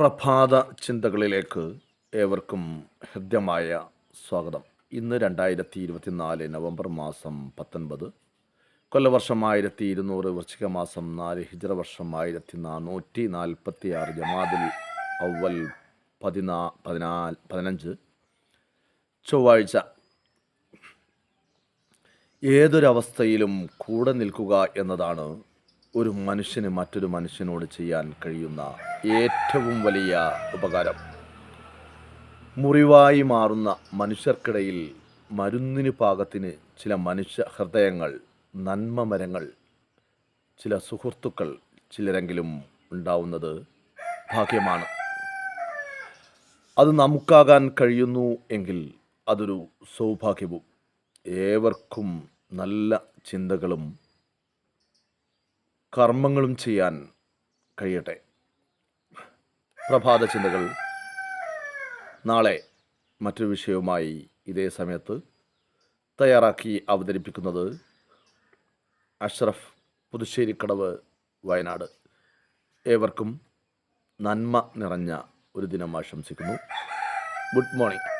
പ്രഭാത ചിന്തകളിലേക്ക് ഏവർക്കും ഹൃദ്യമായ സ്വാഗതം. ഇന്ന് രണ്ടായിരത്തി ഇരുപത്തിനാല് നവംബർ മാസം പത്തൊൻപത്. കൊല്ലവർഷം ആയിരത്തി ഇരുന്നൂറ് വൃശ്ചിക മാസം നാല് ഹിജറ ആയിരത്തി നാനൂറ്റി നാൽപ്പത്തി ആറ് ജമാദിൽ അവൽ പതിനാ പതിനാല് പതിനഞ്ച്. ചൊവ്വാഴ്ച ഏതൊരവസ്ഥയിലും കൂടെ നിൽക്കുക എന്നതാണ് ഒരു മനുഷ്യന് മറ്റൊരു മനുഷ്യനോട് ചെയ്യാൻ കഴിയുന്ന ഏറ്റവും വലിയ ഉപകാരം. മുറിവായി മാറുന്ന മനുഷ്യർക്കിടയിൽ മരുന്നിന് പാകത്തിന് ചില മനുഷ്യ ഹൃദയങ്ങൾ നന്മ മരങ്ങൾ ചില സുഹൃത്തുക്കൾ ചിലരെങ്കിലും ഉണ്ടാവുന്നത് ഭാഗ്യമാണ്. അത് നമുക്കാകാൻ കഴിയുന്നു എങ്കിൽ അതൊരു സൗഭാഗ്യവും. ഏവർക്കും നല്ല ചിന്തകളും കർമ്മങ്ങളും ചെയ്യാൻ കഴിയട്ടെ. പ്രഭാത ചിന്തകൾ. നാളെ മറ്റൊരു വിഷയവുമായി ഇതേ സമയത്ത് തയ്യാറാക്കി അവതരിപ്പിക്കുന്നത് അഷ്റഫ് പുതുശ്ശേരിക്കടവ് വയനാട്. ഏവർക്കും നന്മ നിറഞ്ഞ ഒരു ദിനം ആശംസിക്കുന്നു. Good morning.